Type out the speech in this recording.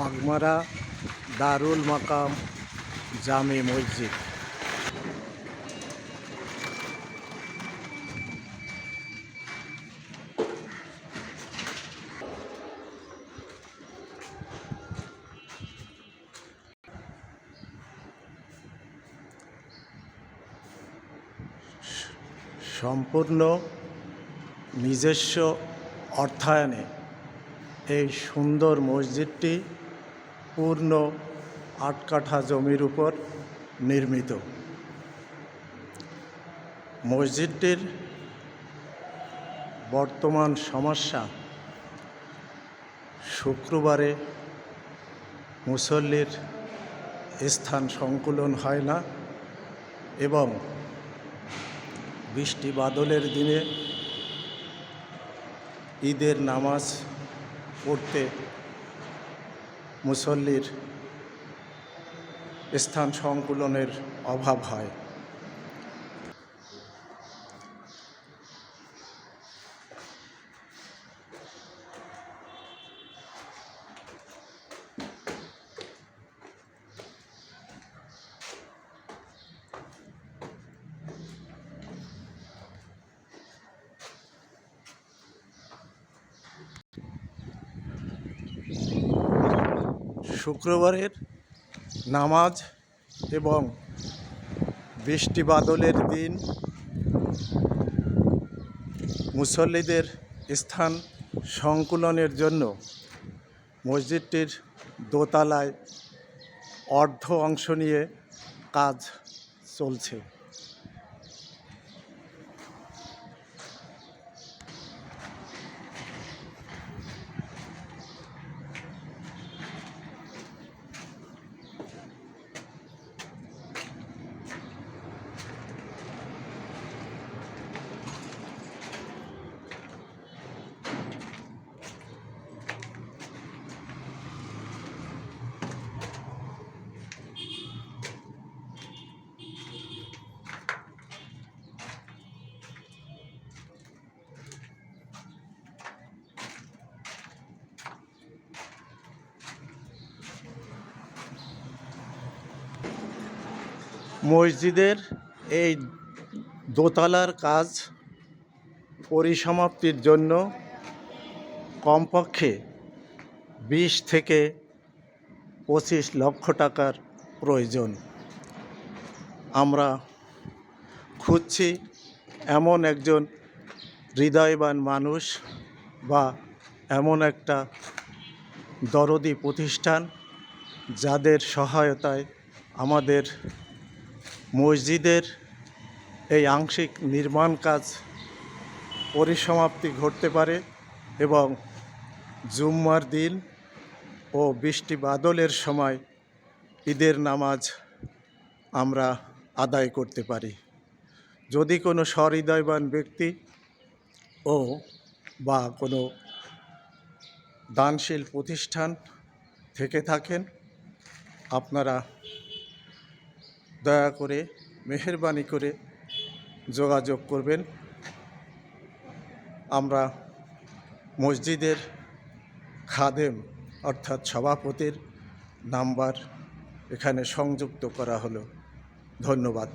বাগমারা দারুল মাকাম জামে মসজিদ। সম্পূর্ণ নিজস্ব অর্থায়নে এই সুন্দর মসজিদটি পূর্ণ আট কাঠা জমির উপর নির্মিত। মসজিদটির বর্তমান সমস্যা, শুক্রবারে মুসল্লির স্থান সংকুলন হয় না এবং বৃষ্টি বাদলের দিনে ঈদের নামাজ পড়তে মুসল্লির স্থান সংকুলনের অভাব হয়। শুক্রবারের নামাজ এবং বৃষ্টি বাদলের দিন মুসল্লিদের স্থান সংকুলনের জন্য মসজিদটির দোতলায় অর্ধ অংশ নিয়ে কাজ চলছে। মসজিদের এই দোতলার কাজ পরিসমাপ্তির জন্য কমপক্ষে বিশ থেকে পঁচিশ লক্ষ টাকার প্রয়োজন। আমরা খুঁজছি এমন একজন হৃদয়বান মানুষ বা এমন একটা দরদি প্রতিষ্ঠান যাদের সহায়তায় আমাদের মসজিদের এই আংশিক নির্মাণ কাজ পরিসমাপ্তি ঘটতে পারে এবং জুম্মার দিন ও বৃষ্টি বাদলের সময় ঈদের নামাজ আমরা আদায় করতে পারি। যদি কোনো সহৃদয়বান ব্যক্তি ও বা কোনো দানশীল প্রতিষ্ঠান থেকে থাকেন, আপনারা দয়া করে, মেহরবানি করে যোগাযোগ করবেন। আমরা মসজিদের খাদেম, অর্থাৎ সভাপতির নাম্বার এখানে সংযুক্ত করা হলো। ধন্যবাদ।